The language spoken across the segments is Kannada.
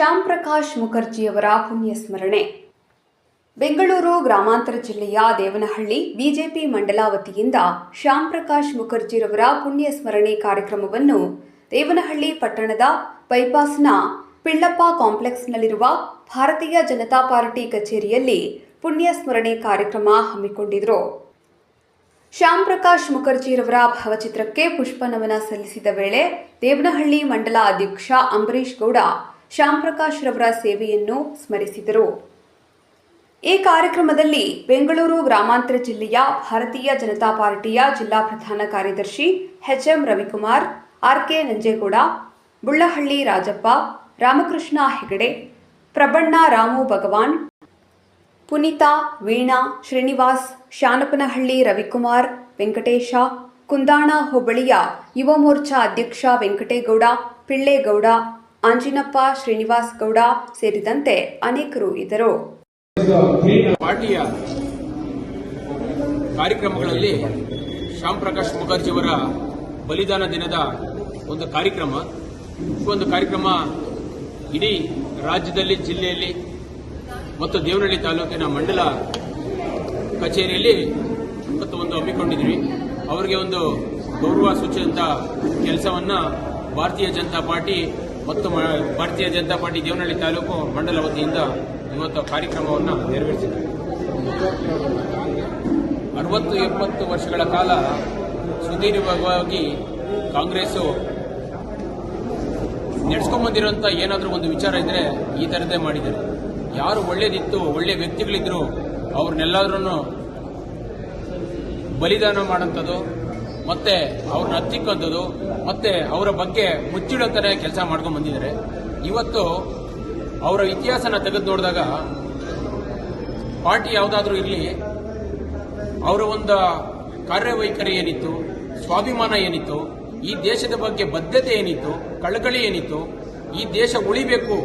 ಶ್ಯಾಮ್ ಪ್ರಕಾಶ್ ಮುಖರ್ಜಿಯವರ ಪುಣ್ಯ ಸ್ಮರಣೆ ಬೆಂಗಳೂರು, ಗ್ರಾಮಾಂತರ ಜಿಲ್ಲೆಯ ದೇವನಹಳ್ಳಿ, ಬಿಜೆಪಿ ಮಂಡಲ ವತಿಯಿಂದ ಶ್ಯಾಮ್ ಪ್ರಕಾಶ್ ಮುಖರ್ಜಿರವರ ಪುಣ್ಯ ಸ್ಮರಣೆ ಕಾರ್ಯಕ್ರಮವನ್ನು ದೇವನಹಳ್ಳಿ ಪಟ್ಟಣದ ಬೈಪಾಸ್ನ ಪಿಳ್ಳಪ್ಪ ಕಾಂಪ್ಲೆಕ್ಸ್ನಲ್ಲಿರುವ ಭಾರತೀಯ ಜನತಾ ಪಾರ್ಟಿ ಕಚೇರಿಯಲ್ಲಿ ಪುಣ್ಯ ಸ್ಮರಣೆ ಕಾರ್ಯಕ್ರಮ ಹಮ್ಮಿಕೊಂಡಿದ್ರು. ಶ್ಯಾಮ್ ಪ್ರಕಾಶ್ ಮುಖರ್ಜಿರವರ ಭಾವಚಿತ್ರಕ್ಕೆ ಪುಷ್ಪನಮನ ಸಲ್ಲಿಸಿದ ವೇಳೆ ದೇವನಹಳ್ಳಿ ಮಂಡಲ ಅಧ್ಯಕ್ಷ ಅಂಬರೀಶ್ ಗೌಡ ಶ್ಯಾಮ್ ಪ್ರಕಾಶ್ ರವರ ಸೇವೆಯನ್ನು ಸ್ಮರಿಸಿದರು. ಈ ಕಾರ್ಯಕ್ರಮದಲ್ಲಿ ಬೆಂಗಳೂರು ಗ್ರಾಮಾಂತರ ಜಿಲ್ಲೆಯ ಭಾರತೀಯ ಜನತಾ ಪಾರ್ಟಿಯ ಜಿಲ್ಲಾ ಪ್ರಧಾನ ಕಾರ್ಯದರ್ಶಿ H M Ravikumar, R K Nanjegowda, Bullahalli Rajappa, Ramakrishna Hegde, Prabanna Ramu Bhagwan, Punitha Veena, Srinivas, Shanapanahalli Ravikumar, Venkatesha, Kundana ಹೋಬಳಿಯ ಯುವ ಮೋರ್ಚಾ ಅಧ್ಯಕ್ಷ ವೆಂಕಟೇಗೌಡ, ಪಿಳ್ಳೇಗೌಡ ಆಂಜಿನಪ್ಪ ಶ್ರೀನಿವಾಸ್ ಗೌಡ ಸೇರಿದಂತೆ ಅನೇಕರು ಇದ್ದರು. ಪಾರ್ಟಿಯ ಕಾರ್ಯಕ್ರಮಗಳಲ್ಲಿ ಶ್ಯಾಮ್ ಪ್ರಕಾಶ್ ಮುಖರ್ಜಿಯವರ ಬಲಿದಾನ ದಿನದ ಒಂದು ಕಾರ್ಯಕ್ರಮ. ಒಂದು ಕಾರ್ಯಕ್ರಮ ಇಡೀ ರಾಜ್ಯದಲ್ಲಿ, ಜಿಲ್ಲೆಯಲ್ಲಿ ಮತ್ತು ದೇವನಹಳ್ಳಿ ತಾಲೂಕಿನ ಮಂಡಲ ಕಚೇರಿಯಲ್ಲಿ ಇವತ್ತು ಒಂದು ಹಮ್ಮಿಕೊಂಡಿದ್ವಿ. ಅವರಿಗೆ ಒಂದು ಗೌರವ ಸೂಚಿಸಿದಂಥ ಕೆಲಸವನ್ನ ಭಾರತೀಯ ಜನತಾ ಪಾರ್ಟಿ ಮತ್ತು ಭಾರತೀಯ ಜನತಾ ಪಾರ್ಟಿ ದೇವನಹಳ್ಳಿ ತಾಲೂಕು ಮಂಡಲ ವತಿಯಿಂದ ಇವತ್ತು ಕಾರ್ಯಕ್ರಮವನ್ನು ನೆರವೇರಿಸಿದೆ ಅರವತ್ತು ಎಪ್ಪತ್ತು ವರ್ಷಗಳ ಕಾಲ ಸುದೀರ್ಘವಾಗಿ ಕಾಂಗ್ರೆಸ್ಸು ನಡೆಸ್ಕೊಂಬಂದಿರೋಂಥ ಏನಾದರೂ ಒಂದು ವಿಚಾರ ಇದ್ರೆ ಈ ಥರದ್ದೇ ಮಾಡಿದ್ದಾರೆ ಯಾರು ಒಳ್ಳೇದಿತ್ತು, ಒಳ್ಳೆ ವ್ಯಕ್ತಿಗಳಿದ್ರು ಅವ್ರನ್ನೆಲ್ಲಾದ್ರೂ ಬಲಿದಾನ ಮಾಡೋಂಥದ್ದು ಮತ್ತೆ ಅವ್ರನ್ನ ಹತ್ತಿಕ್ಕಂಥದ್ದು ಮತ್ತೆ ಅವರ ಬಗ್ಗೆ ಮುಚ್ಚಿಡೋಂತಾನೆ ಕೆಲಸ ಮಾಡ್ಕೊಂಡು ಬಂದಿದ್ದಾರೆ. ಇವತ್ತು ಅವರ ಇತಿಹಾಸನ ತೆಗೆದು ನೋಡಿದಾಗ ಪಾರ್ಟಿ ಯಾವುದಾದ್ರೂ ಇರಲಿ, ಅವರ ಒಂದು ಕಾರ್ಯವೈಖರಿ ಏನಿತ್ತು, ಸ್ವಾಭಿಮಾನ ಏನಿತ್ತು, ಈ ದೇಶದ ಬಗ್ಗೆ ಬದ್ಧತೆ ಏನಿತ್ತು, ಕಳಕಳಿ ಏನಿತ್ತು, ಈ ದೇಶ ಉಳಿಬೇಕು,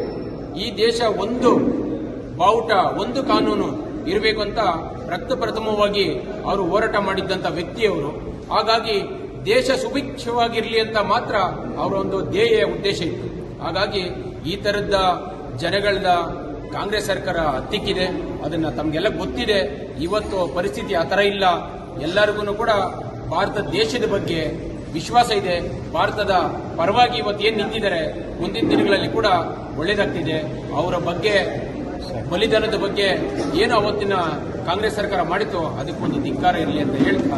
ಈ ದೇಶ ಒಂದು ಬಾವುಟ, ಒಂದು ಕಾನೂನು ಇರಬೇಕು ಅಂತ ರಕ್ತ ಪ್ರಥಮವಾಗಿ ಅವರು ಹೋರಾಟ ಮಾಡಿದ್ದಂಥ ವ್ಯಕ್ತಿಯವರು. ಹಾಗಾಗಿ ದೇಶ ಸುಭಿಕ್ಷವಾಗಿರಲಿ ಅಂತ ಮಾತ್ರ ಅವರ ಒಂದು ಧ್ಯೇಯ ಉದ್ದೇಶ ಇತ್ತು. ಹಾಗಾಗಿ ಈ ತರದ ಜನಗಳದ ಕಾಂಗ್ರೆಸ್ ಸರ್ಕಾರ ಹತ್ತಿಕ್ಕಿದೆ, ಅದನ್ನ ತಮಗೆಲ್ಲ ಗೊತ್ತಿದೆ. ಇವತ್ತು ಪರಿಸ್ಥಿತಿ ಆ ಥರ ಇಲ್ಲ. ಎಲ್ಲರಿಗೂ ಕೂಡ ಭಾರತ ದೇಶದ ಬಗ್ಗೆ ವಿಶ್ವಾಸ ಇದೆ. ಭಾರತದ ಪರವಾಗಿ ಇವತ್ತು ಏನು ನಿಂತಿದ್ದಾರೆ, ಮುಂದಿನ ದಿನಗಳಲ್ಲಿ ಕೂಡ ಒಳ್ಳೇದಾಗ್ತಿದೆ. ಅವರ ಬಗ್ಗೆ, ಬಲಿದಾನದ ಬಗ್ಗೆ ಏನು ಅವತ್ತಿನ ಕಾಂಗ್ರೆಸ್ ಸರ್ಕಾರ ಮಾಡಿತ್ತು ಅದಕ್ಕೊಂದು ಧಿಕ್ಕಾರ ಇರಲಿ ಅಂತ ಹೇಳ್ತಾ